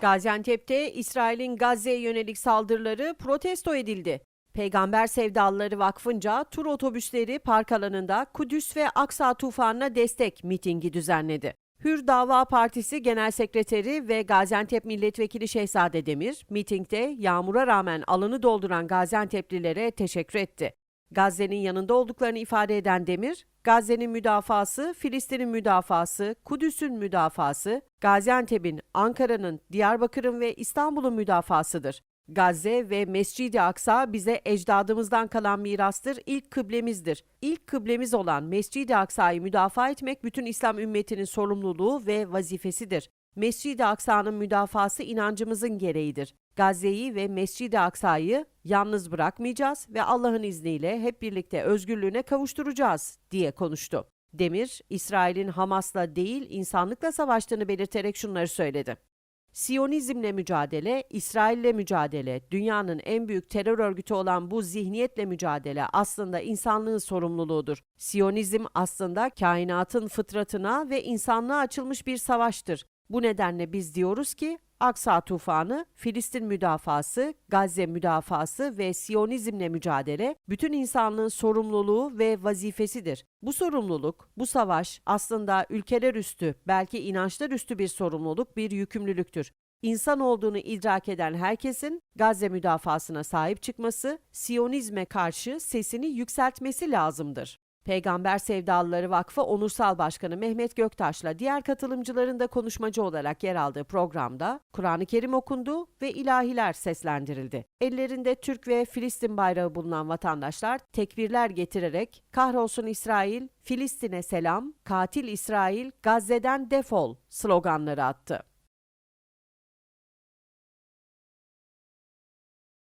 Gaziantep'te İsrail'in Gazze'ye yönelik saldırıları protesto edildi. Peygamber Sevdalıları Vakfı'nca tur otobüsleri park alanında Kudüs ve Aksa tufanına destek mitingi düzenledi. Hür Dava Partisi Genel Sekreteri ve Gaziantep Milletvekili Şehzade Demir, mitingde yağmura rağmen alanı dolduran Gaziantep'lilere teşekkür etti. Gazze'nin yanında olduklarını ifade eden Demir, Gazze'nin müdafası, Filistin'in müdafası, Kudüs'ün müdafası, Gaziantep'in, Ankara'nın, Diyarbakır'ın ve İstanbul'un müdafasıdır. Gazze ve Mescid-i Aksa bize ecdadımızdan kalan mirastır, ilk kıblemizdir. İlk kıblemiz olan Mescid-i Aksa'yı müdafaa etmek bütün İslam ümmetinin sorumluluğu ve vazifesidir. Mescid-i Aksa'nın müdafası inancımızın gereğidir. Gazze'yi ve Mescid-i Aksa'yı yalnız bırakmayacağız ve Allah'ın izniyle hep birlikte özgürlüğüne kavuşturacağız diye konuştu. Demir, İsrail'in Hamas'la değil insanlıkla savaştığını belirterek şunları söyledi. Siyonizmle mücadele, İsrail'le mücadele, dünyanın en büyük terör örgütü olan bu zihniyetle mücadele aslında insanlığın sorumluluğudur. Siyonizm aslında kainatın fıtratına ve insanlığa açılmış bir savaştır. Bu nedenle biz diyoruz ki Aksa tufanı, Filistin müdafası, Gazze müdafası ve Siyonizmle mücadele bütün insanlığın sorumluluğu ve vazifesidir. Bu sorumluluk, bu savaş aslında ülkeler üstü, belki inançlar üstü bir sorumluluk, bir yükümlülüktür. İnsan olduğunu idrak eden herkesin Gazze müdafasına sahip çıkması, Siyonizme karşı sesini yükseltmesi lazımdır. Peygamber Sevdalıları Vakfı Onursal Başkanı Mehmet Göktaş'la diğer katılımcıların da konuşmacı olarak yer aldığı programda Kur'an-ı Kerim okundu ve ilahiler seslendirildi. Ellerinde Türk ve Filistin bayrağı bulunan vatandaşlar tekbirler getirerek "Kahrolsun İsrail, Filistin'e selam, katil İsrail, Gazze'den defol" sloganları attı.